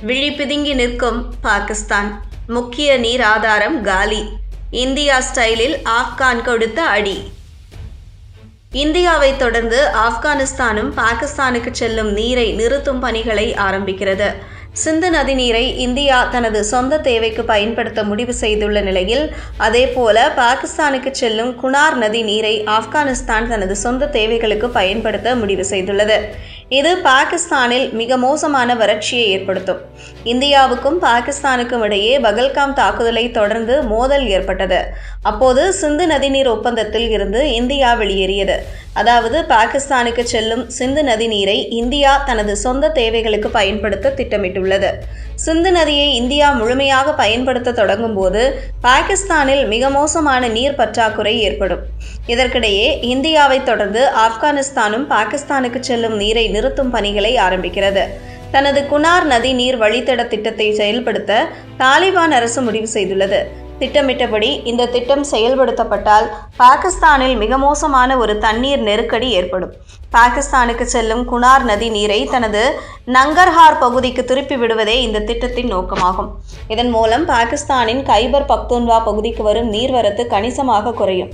விழி பிதுங்கி நிற்கும் பாகிஸ்தான். முக்கிய நீர் ஆதாரம் காலி. இந்தியா ஸ்டைலில் ஆப்கான் கொடுத்த அடி. இந்தியாவை தொடர்ந்து ஆப்கானிஸ்தானும் பாகிஸ்தானுக்கு செல்லும் நீரை நிறுத்தும் பணிகளை ஆரம்பிக்கிறது. சிந்து நதி நீரை இந்தியா தனது சொந்த தேவைக்கு பயன்படுத்த முடிவு செய்துள்ள நிலையில் அதேபோல பாகிஸ்தானுக்கு செல்லும் குனார் நதி நீரை ஆப்கானிஸ்தான் தனது சொந்த தேவைகளுக்கு பயன்படுத்த முடிவு செய்துள்ளது. இது பாகிஸ்தானில் மிக மோசமான வறட்சியை ஏற்படுத்தும். இந்தியாவுக்கும் பாகிஸ்தானுக்கும் இடையே பகல்காம் தாக்குதலை தொடர்ந்து மோதல் ஏற்பட்டது. அப்போது சிந்து நதிநீர் ஒப்பந்தத்தில் இருந்து இந்தியா வெளியேறியது. அதாவது பாகிஸ்தானுக்கு செல்லும் சிந்து நதி நீரை இந்தியா தனது சொந்த தேவைகளுக்கு பயன்படுத்த திட்டமிட்டுள்ளது. சிந்து நதியை இந்தியா முழுமையாக பயன்படுத்த தொடங்கும் போது பாகிஸ்தானில் மிக மோசமான நீர் பற்றாக்குறை ஏற்படும். இதற்கிடையே இந்தியாவை தொடர்ந்து ஆப்கானிஸ்தானும் பாகிஸ்தானுக்கு செல்லும் நீரை நிறுத்தும் பணிகளை ஆரம்பிக்கிறது. தனது குனார் நதி நீர் வழித்தட திட்டத்தை செயல்படுத்த தாலிபான் அரசு முடிவு செய்துள்ளது. திட்டமிட்டபடி இந்த திட்டம் செயல்படுத்தப்பட்டால் பாகிஸ்தானில் மிக மோசமான ஒரு தண்ணீர் நெருக்கடி ஏற்படும். பாகிஸ்தானுக்கு செல்லும் குனார் நதி நீரை தனது நங்கர்ஹார் பகுதிக்கு திருப்பி விடுவதே இந்த திட்டத்தின் நோக்கமாகும். இதன் மூலம் பாகிஸ்தானின் கைபர் பக்துன்வா பகுதிக்கு வரும் நீர்வரத்து கணிசமாக குறையும்.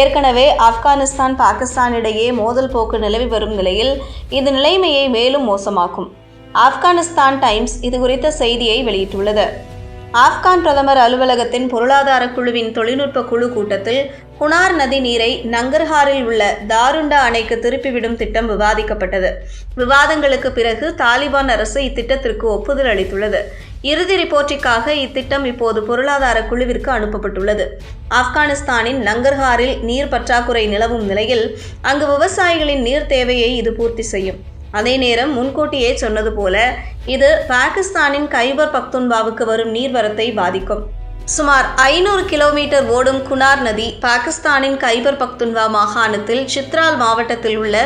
ஏற்கனவே ஆப்கானிஸ்தான் பாகிஸ்தான் இடையே மோதல் போக்கு நிலவி வரும் நிலையில் இது நிலைமையை மேலும் மோசமாக்கும். ஆப்கானிஸ்தான் டைம்ஸ் இது குறித்த செய்தியை வெளியிட்டுள்ளது. ஆப்கான் பிரதமர் அலுவலகத்தின் பொருளாதார குழுவின் தொழில்நுட்ப குழு கூட்டத்தில் குனார் நதி நீரை நங்கர்ஹாரில் உள்ள தாருண்டா அணைக்கு திருப்பிவிடும் திட்டம் விவாதிக்கப்பட்டது. விவாதங்களுக்கு பிறகு தாலிபான் அரசு இத்திட்டத்திற்கு ஒப்புதல் அளித்துள்ளது. இறுதி ரிப்போர்ட்டிற்காக இத்திட்டம் இப்போது பொருளாதார குழுவிற்கு அனுப்பப்பட்டுள்ளது. ஆப்கானிஸ்தானின் நங்கர்ஹாரில் நீர் பற்றாக்குறை நிலவும் நிலையில் அங்கு விவசாயிகளின் நீர் தேவையை இது பூர்த்தி செய்யும். அதே நேரம் முன்கூட்டியே சொன்னது போல இது பாகிஸ்தானின் கைபர் பக்துன்பாவுக்கு வரும் நீர்வரத்தை பாதிக்கும். சுமார் ஐநூறு கிலோமீட்டர் ஓடும் குனார் நதி பாகிஸ்தானின் கைபர் பக்துன்வா மாகாணத்தில் சித்ரால் மாவட்டத்தில் உள்ள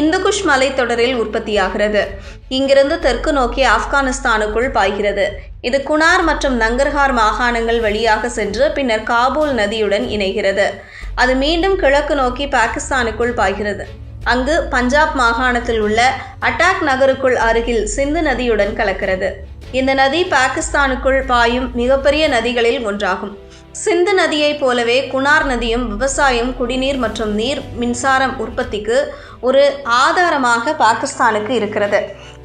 இந்துகுஷ் மலைத்தொடரில் உற்பத்தியாகிறது. இங்கிருந்து தெற்கு நோக்கி ஆப்கானிஸ்தானுக்குள் பாய்கிறது. இது குனார் மற்றும் நங்கர்ஹார் மாகாணங்கள் வழியாக சென்று பின்னர் காபூல் நதியுடன் இணைகிறது. அது மீண்டும் கிழக்கு நோக்கி பாகிஸ்தானுக்குள் பாய்கிறது. அங்கு பஞ்சாப் மாகாணத்தில் உள்ள அட்டாக் நகருக்குள் அருகில் சிந்து நதியுடன் கலக்கிறது. இந்த நதி பாகிஸ்தானுக்குள் பாயும் மிகப்பெரிய நதிகளில் ஒன்றாகும். சிந்து நதியைப் போலவே குணார் நதியும் விவசாயம் குடிநீர் மற்றும் நீர் மின்சாரம் உற்பத்திக்கு ஒரு ஆதாரமாக பாகிஸ்தானுக்கு இருக்கிறது.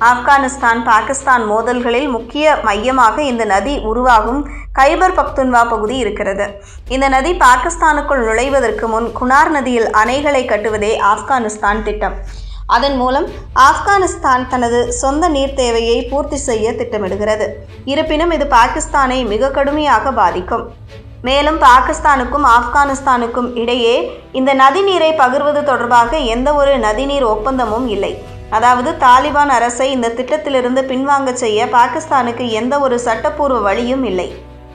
ஆப்கானிஸ்தான் பாகிஸ்தான் மோதல்களில் முக்கிய மையமாக இந்த நதி உருவாகும் கைபர் பக்துன்வா பகுதி இருக்கிறது. இந்த நதி பாகிஸ்தானுக்குள் நுழைவதற்கு முன் குணார் நதியில் அணைகளை கட்டுவதே ஆப்கானிஸ்தான் திட்டம். அதன் மூலம் ஆப்கானிஸ்தான் தனது சொந்த நீர் தேவையை பூர்த்தி செய்ய திட்டமிடுகிறது. இருப்பினும் இது பாகிஸ்தானை மிக கடுமையாக பாதிக்கும். மேலும் பாகிஸ்தானுக்கும் ஆப்கானிஸ்தானுக்கும் இடையே இந்த நதிநீரை பகிர்வது தொடர்பாக எந்த ஒரு நதிநீர் ஒப்பந்தமும் இல்லை. அதாவது தாலிபான் அரசை இந்த திட்டத்திலிருந்து பின்வாங்க செய்ய பாகிஸ்தானுக்கு எந்த ஒரு சட்டப்பூர்வ வழியும் இல்லை.